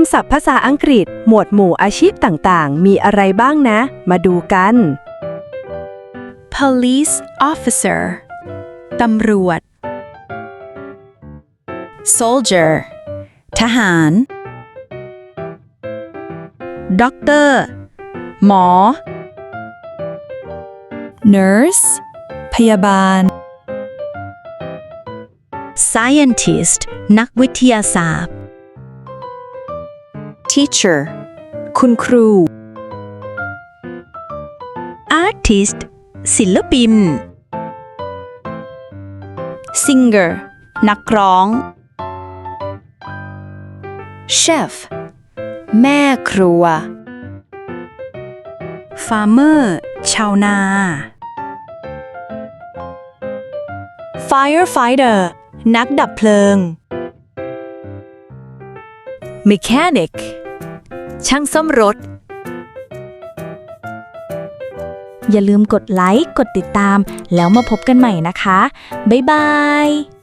ำศัพท์ภาษาอังกฤษ หมวดหมู่อาชีพต่างๆ มีอะไรบ้างนะ มาดูกัน police officer ตำรวจ soldier ทหาร doctor หมอ nurse พยาบาล scientist นักวิทยาศาสตร์ teacher คุณครู artist ศิลปิน singer นักร้อง chef แม่ครัว farmer ชาวนา firefighter นักดับเพลิง mechanic ช่างซ่อมรถ อย่าลืมกดไลค์ กดติดตาม แล้วมาพบกันใหม่นะคะ บ๊ายบาย